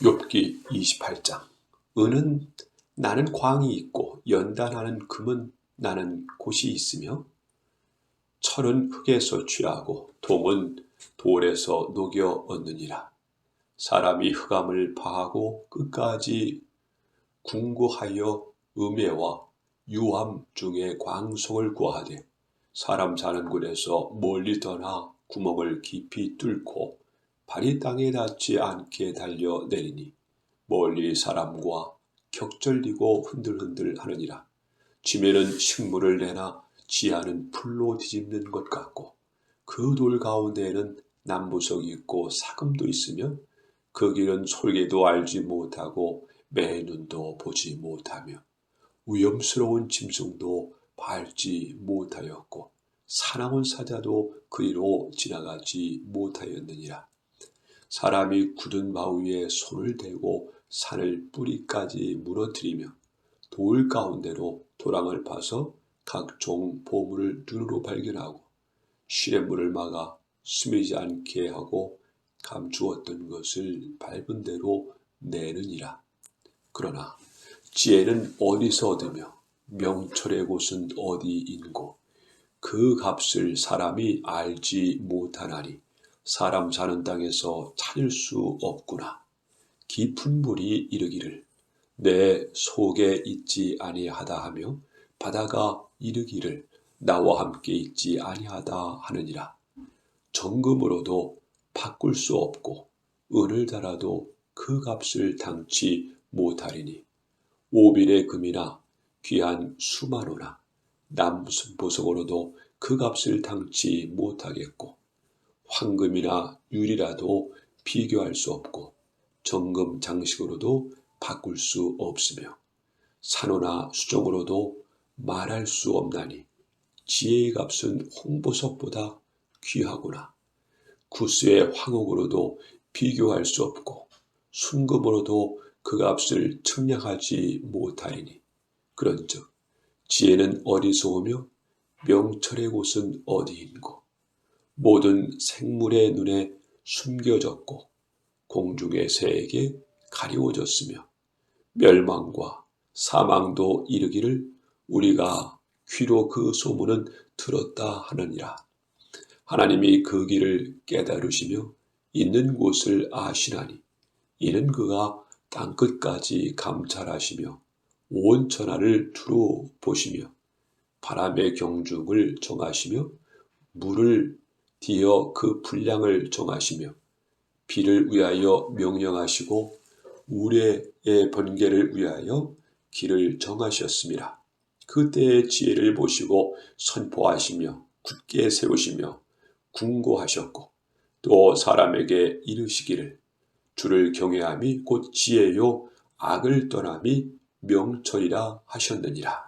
욥기 28장. 은은 나는 광이 있고 연단하는 금은 나는 곳이 있으며 철은 흙에서 취하고 동은 돌에서 녹여 얻느니라. 사람이 흑암을 파하고 끝까지 궁구하여 음해와 유함 중에 광속을 구하되 사람 사는 곳에서 멀리 떠나 구멍을 깊이 뚫고 발이 땅에 닿지 않게 달려 내리니 멀리 사람과 격절리고 흔들흔들 하느니라. 지면은 식물을 내나 지하는 풀로 뒤집는 것 같고 그 돌 가운데에는 남부석이 있고 사금도 있으며 그 길은 솔개도 알지 못하고 매 눈도 보지 못하며 위험스러운 짐승도 밟지 못하였고 사나운 사자도 그리로 지나가지 못하였느니라. 사람이 굳은 바위에 손을 대고 산을 뿌리까지 무너뜨리며 돌 가운데로 도랑을 파서 각종 보물을 눈으로 발견하고 시냇물을 막아 스미지 않게 하고 감추었던 것을 밟은 대로 내느니라. 그러나 지혜는 어디서 얻으며 명철의 곳은 어디인고 그 값을 사람이 알지 못하나니 사람 사는 땅에서 찾을 수 없구나. 깊은 물이 이르기를 내 속에 있지 아니하다 하며 바다가 이르기를 나와 함께 있지 아니하다 하느니라. 정금으로도 바꿀 수 없고 은을 달아도 그 값을 당치 못하리니 오빌의 금이나 귀한 수만호나 남보석으로도 그 값을 당치 못하겠고 황금이나 유리라도 비교할 수 없고 정금 장식으로도 바꿀 수 없으며 산호나 수정으로도 말할 수 없나니 지혜의 값은 홍보석보다 귀하구나. 구스의 황옥으로도 비교할 수 없고 순금으로도 그 값을 측량하지 못하리니 그런즉 지혜는 어디서 오며 명철의 곳은 어디인고 모든 생물의 눈에 숨겨졌고 공중의 새에게 가리워졌으며 멸망과 사망도 이르기를 우리가 귀로 그 소문은 들었다 하느니라. 하나님이 그 길을 깨달으시며 있는 곳을 아시나니 이는 그가 땅 끝까지 감찰하시며 온 천하를 두루 보시며 바람의 경중을 정하시며 물을 뒤어 그 분량을 정하시며 비를 위하여 명령하시고 우레의 번개를 위하여 길을 정하셨습니다. 그때의 지혜를 보시고 선포하시며 굳게 세우시며 궁고하셨고 또 사람에게 이르시기를 주를 경외함이 곧 지혜요 악을 떠남이 명철이라 하셨느니라.